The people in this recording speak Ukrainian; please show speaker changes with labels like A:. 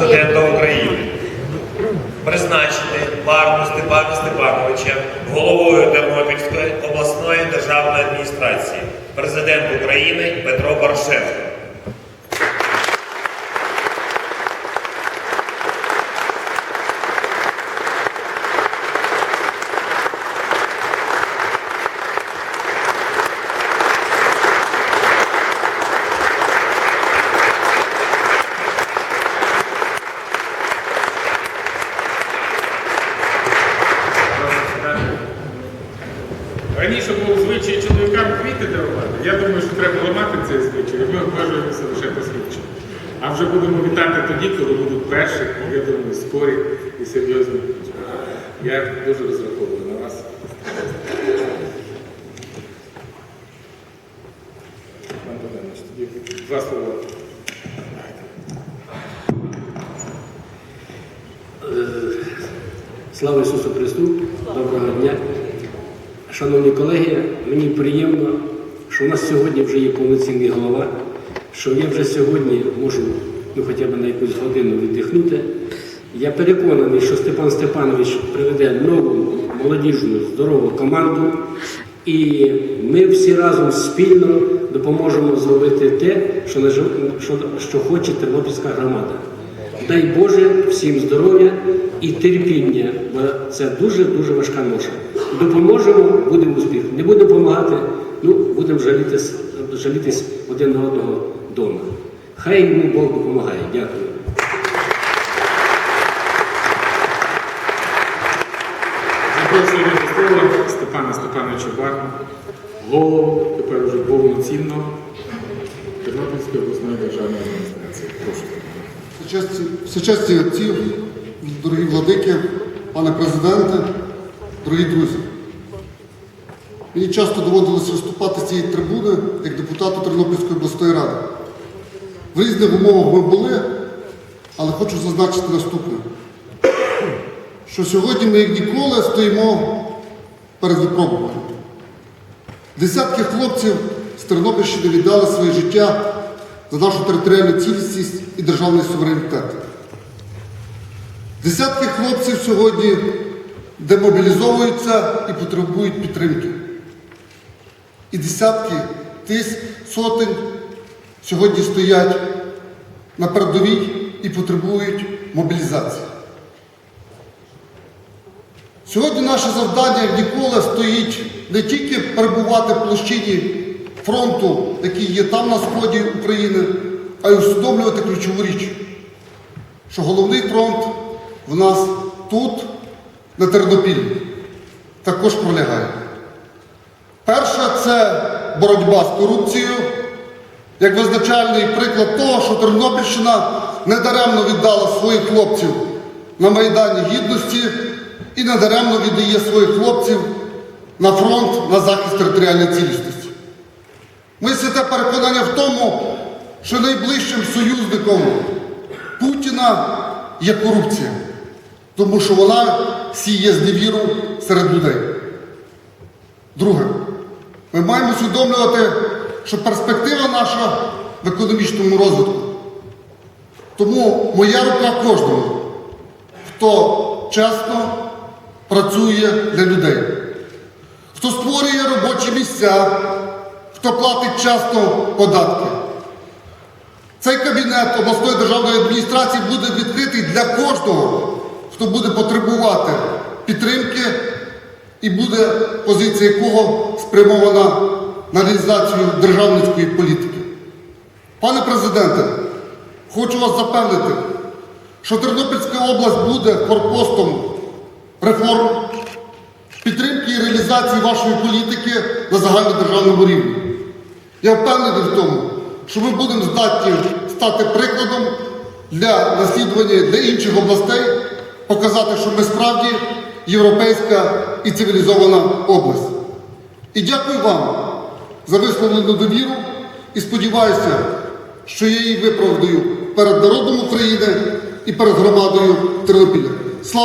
A: президента України. Призначити Барну Степана Степановича головою Тернопільської обласної державної адміністрації, президент України Петро Порошенко.
B: Раніше було звичай чоловікам квіти дарувати. Я думаю, що треба ламати цей звичай, і ми обмежуємося лише посвідченням. А вже будемо вітати тоді, коли будуть перші, я думаю, скорі і серйозні. Я дуже розраховую на вас. Пан Богданович, тоді два слова.
C: Слава Ісусу Христу! Доброго дня! Шановні колеги, мені приємно, що у нас сьогодні вже є повноцінний голова, що я вже сьогодні можу ну, хоча б на якусь годину віддихнути. Я переконаний, що Степан Степанович приведе нову молодіжну здорову команду, і ми всі разом спільно допоможемо зробити те, що, що, що хоче Тернопільська громада. Дай Боже всім здоров'я і терпіння, бо це дуже-дуже важка ноша. Допоможемо, буде успіх. Не будемо допомагати, ну будемо жалітись, жалітись один на одного вдома. Хай йому Бог допомагає. Дякую.
B: Запрошую до слова Степана Степановича Барна, голову тепер вже повноцінного Тернопільської обласної державної адміністрації. Прошу.
D: Всечесні- Всечесні отці, дорогі владики, пане президенте, дорогі друзі. Мені часто доводилось виступати з цієї трибуни як депутату Тернопільської обласної ради. В різних умовах ми були, але хочу зазначити наступне, що сьогодні ми як ніколи стоїмо перед випробуванням. Десятки хлопців з Тернопільщини віддали своє життя за нашу територіальну цілісність і державний суверенітет. Десятки хлопців сьогодні демобілізовуються і потребують підтримки. І десятки тисяч сотень сьогодні стоять на передовій і потребують мобілізації. Сьогодні наше завдання, як ніколи, стоїть не тільки перебувати в площині фронту, який є там на сході України, а й усвідомлювати ключову річ, що головний фронт в нас тут, на Тернопіллі, також пролягає. Перша це боротьба з корупцією, як визначальний приклад того, що Тернопільщина недаремно віддала своїх хлопців на Майдані Гідності і недаремно віддає своїх хлопців на фронт на захист територіальної цілісності. Ми святе переконання в тому, що найближчим союзником Путіна є корупція, тому що вона сіє зневіру серед людей. Друге, ми маємо усвідомлювати, що перспектива наша в економічному розвитку. Тому моя рука кожному, хто чесно працює для людей, хто створює робочі місця, хто платить чесно податки. Цей кабінет обласної державної адміністрації буде відкритий для кожного, хто буде потребувати підтримки і буде позиція якого спрямована на реалізацію державницької політики. Пане президенте, хочу вас запевнити, що Тернопільська область буде форпостом реформ, підтримки і реалізації вашої політики на загальнодержавному рівні. Я впевнений в тому, що ми будемо здатні стати прикладом для наслідування для інших областей, показати, що ми справді європейська і цивілізована область. І дякую вам за висловлену довіру і сподіваюся, що я її виправдаю перед народом України і перед громадою Тернопіля.